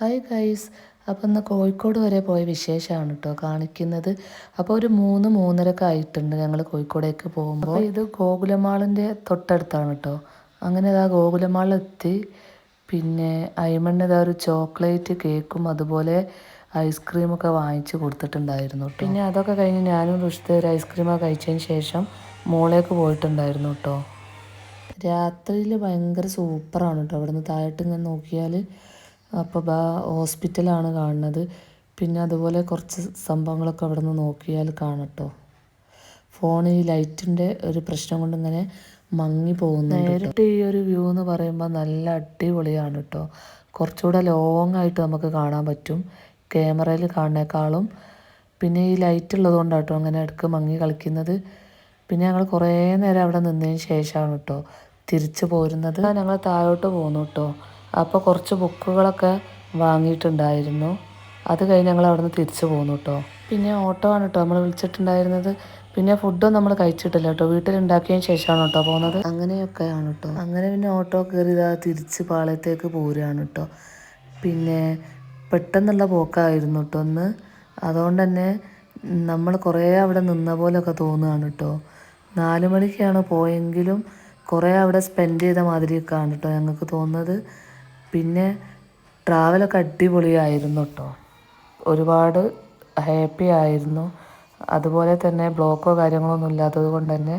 Hi guys അപ്പോൾ ഇന്ന് കോഴിക്കോട് വരെ പോയ വിശേഷമാണ് കേട്ടോ കാണിക്കുന്നത്. അപ്പോൾ ഒരു മൂന്ന് മൂന്നരക്ക് ആയിട്ടുണ്ട് ഞങ്ങൾ കോഴിക്കോടേക്ക് പോകുമ്പോൾ ഇത് ഗോകുലമാളിന്റെ തൊട്ടടുത്താണ് കേട്ടോ അങ്ങനെ ആ ഗോകുലമാളിലെത്തി. പിന്നെ അയ്മണ്ണ ഇതാ ഒരു ചോക്ലേറ്റ് കേക്കും അതുപോലെ ഐസ്ക്രീമൊക്കെ വാങ്ങിച്ച് കൊടുത്തിട്ടുണ്ടായിരുന്നു കേട്ടോ പിന്നെ അതൊക്കെ കഴിഞ്ഞ് ഞാനും റുഷ്ത ഒരു ഐസ്ക്രീമൊക്കെ കഴിച്ചതിന് ശേഷം മോളേക്ക് പോയിട്ടുണ്ടായിരുന്നു കേട്ടോ രാത്രിയിൽ ഭയങ്കര സൂപ്പറാണ് കേട്ടോ അവിടെ നിന്ന് താഴോട്ട് ഇങ്ങനെ നോക്കിയാൽ അപ്പോൾ ബാ ഹോസ്പിറ്റലാണ് കാണുന്നത്. പിന്നെ അതുപോലെ കുറച്ച് സംഭവങ്ങളൊക്കെ അവിടെ നിന്ന് നോക്കിയാൽ കാണട്ടോ. ഫോണിൽ ലൈറ്റിന്റെ ഒരു പ്രശ്നം കൊണ്ട് ഇങ്ങനെ മങ്ങി പോകുന്നു നേരിട്ട് ഈ ഒരു വ്യൂ എന്ന് പറയുമ്പോൾ നല്ല അടിപൊളിയാണ് കേട്ടോ കുറച്ചുകൂടെ ലോങ് ആയിട്ട് നമുക്ക് കാണാൻ പറ്റും. ക്യാമറയിൽ കാണുന്നേക്കാളും. പിന്നെ ഈ ലൈറ്റ് ഉള്ളതുകൊണ്ടാണ് കേട്ടോ അങ്ങനെ ഇടയ്ക്ക് മങ്ങി കളിക്കുന്നത്. പിന്നെ ഞങ്ങൾ കുറേ നേരം അവിടെ നിന്നതിന് ശേഷമാണ് കേട്ടോ തിരിച്ചു പോരുന്നത്. ഞങ്ങൾ താഴോട്ട് പോകുന്നു കേട്ടോ അപ്പോൾ കുറച്ച് ബുക്കുകളൊക്കെ വാങ്ങിയിട്ടുണ്ടായിരുന്നു. അത് കഴിഞ്ഞ് ഞങ്ങൾ അവിടെ നിന്ന് തിരിച്ചു പോന്നു കേട്ടോ പിന്നെ ഓട്ടോ ആണ് കേട്ടോ നമ്മൾ വിളിച്ചിട്ടുണ്ടായിരുന്നത്. പിന്നെ ഫുഡും നമ്മൾ കഴിച്ചിട്ടില്ല കേട്ടോ വീട്ടിലുണ്ടാക്കിയതിന് ശേഷമാണ് കേട്ടോ പോകുന്നത് അങ്ങനെയൊക്കെയാണ് കേട്ടോ അങ്ങനെ പിന്നെ ഓട്ടോ കയറി തിരിച്ച് പാളയത്തേക്ക് പോരുകയാണ് കേട്ടോ പിന്നെ പെട്ടെന്നുള്ള പോക്കായിരുന്നു കേട്ടോ ഒന്ന് അതുകൊണ്ട് തന്നെ നമ്മൾ കുറേ അവിടെ നിന്ന പോലെയൊക്കെ തോന്നുകയാണ് കേട്ടോ നാല് മണിക്കാണ് പോയെങ്കിലും കുറേ അവിടെ സ്പെൻഡ് ചെയ്ത മാതിരിയൊക്കെയാണ് കേട്ടോ ഞങ്ങൾക്ക് തോന്നുന്നത്. പിന്നെ ട്രാവലൊക്കെ അടിപൊളിയായിരുന്നു കേട്ടോ ഒരുപാട് ഹാപ്പി ആയിരുന്നു. അതുപോലെ തന്നെ ബ്ലോക്കോ കാര്യങ്ങളൊന്നും ഇല്ലാത്തത് കൊണ്ട് തന്നെ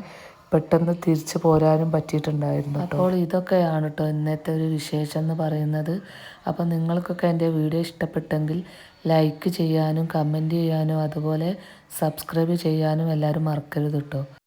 പെട്ടെന്ന് തിരിച്ചു പോരാനും പറ്റിയിട്ടുണ്ടായിരുന്നു അപ്പോൾ ഇതൊക്കെയാണ് കേട്ടോ ഇന്നത്തെ ഒരു വിശേഷം എന്ന് പറയുന്നത്. അപ്പോൾ നിങ്ങൾക്കൊക്കെ എന്റെ വീഡിയോ ഇഷ്ടപ്പെട്ടെങ്കിൽ ലൈക്ക് ചെയ്യാനും കമന്റ് ചെയ്യാനും അതുപോലെ സബ്സ്ക്രൈബ് ചെയ്യാനും എല്ലാവരും മറക്കരുത് കേട്ടോ